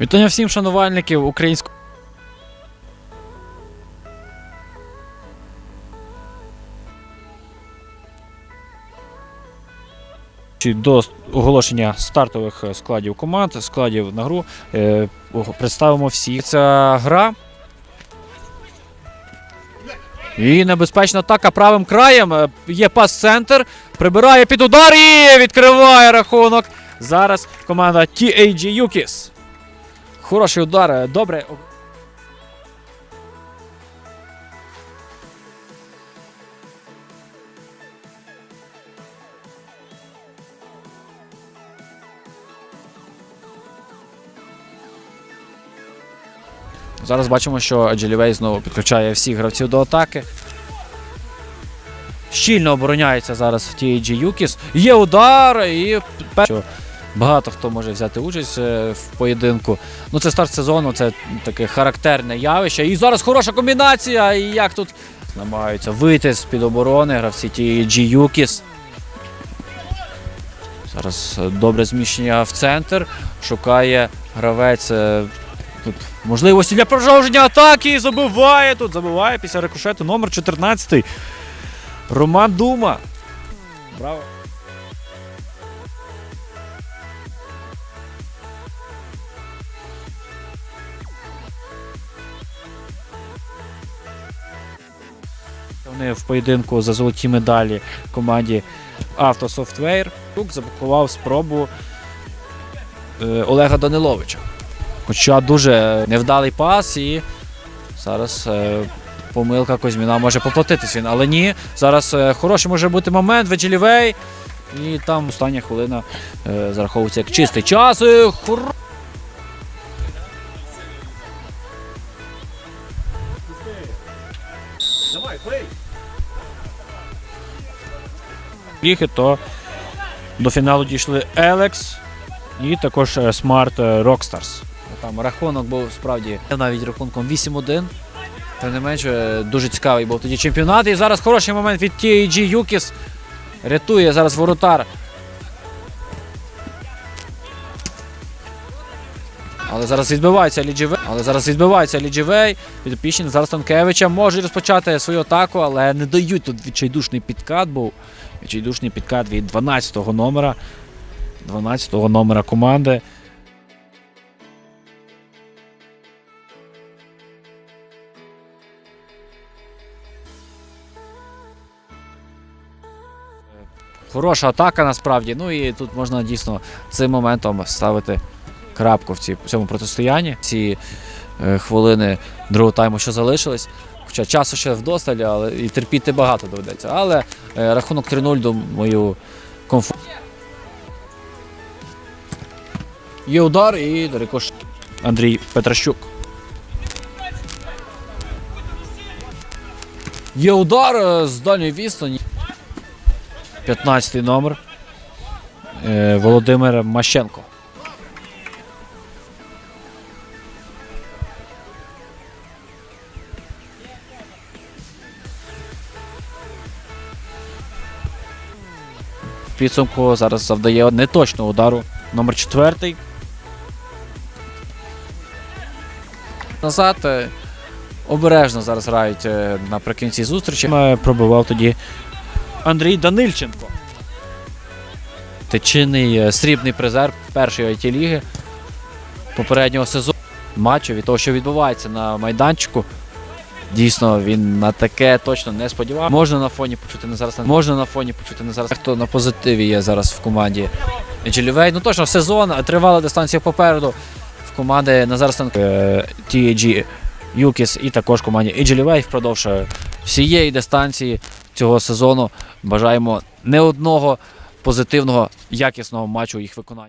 Вітання всім шанувальників українського. До оголошення стартових е, складів команд, складів на гру е, представимо всі. Ця гра. І небезпечна атака правим краєм. Е, Є пас-центр. Прибирає під удар і відкриває рахунок. Зараз команда TAG Yukis. Хороший удар. е, Добре. Зараз бачимо, що Джелівей знову підключає всіх гравців до атаки. Щільно обороняється зараз TAG Юкіс. Є удар і багато хто може взяти участь е, в поєдинку. Ну, це старт сезону, це таке характерне явище. І зараз хороша комбінація. І як тут намагаються вийти з-під оборони гравці TAG Юкіс. Зараз е, добре зміщення в центр. Шукає гравець. е, Тут можливості для продовження атаки. Забиває тут. Забиває після рикошету номер 14. Роман Дума. Браво. Вони в поєдинку за золоті медалі команді Автософтвейр. Заблокував спробу е, Олега Даниловича. Хоча дуже невдалий пас і зараз е, помилка Кузьміна може поплатитись він. Але ні, зараз е, хороший може бути момент, Веджелівей. І там остання хвилина зараховується як чистий час. І хор... Ліги, то до фіналу дійшли Елекс і також е, Смарт Rockstars. Там рахунок був справді навіть рахунком 8-1. Тим не менше, дуже цікавий був тоді чемпіонат. І зараз хороший момент від TAG Юкіс. Рятує зараз воротар. Але зараз відбивається Ліджівей. Але зараз відбивається Ліджівей. Підопічні зараз Танкевича можуть розпочати свою атаку, але не дають тут відчайдушний підкат був. Відчайдушний підкат від 12-го номера. 12-го номера команди. Хороша атака насправді. Ну і тут можна дійсно цим моментом ставити крапку в цьому протистоянні. Ці е, хвилини другого тайму, що залишились. Хоча часу ще вдосталь, але і терпіти багато доведеться. Але е, рахунок 3-0, думаю, комфорт. Є удар і рикош Андрій Петращук. Є удар е, з дальньої відстані. 15 номер. Володимир Мащенко. Підсумку зараз завдає неточного удару. Номер 4. Назад. е, Обережно зараз грають е, наприкінці зустрічі. Е, Пробивав тоді Андрій Данильченко. Тичинний е, срібний призер першої it ліги попереднього сезону матчу від того, що відбувається на майданчику. Дійсно, він на таке точно не сподівався. Можна на фоні почути не зараз. Можна на фоні почути не зараз. Хто на позитиві є зараз в команді Джелівей. Ну точно сезон, тривала дистанція попереду. В команди Назар Станко, е, TAG Юкіс і також команді Еджелівей впродовж всієї дистанції цього сезону. Бажаємо не одного позитивного, якісного матчу їх виконання.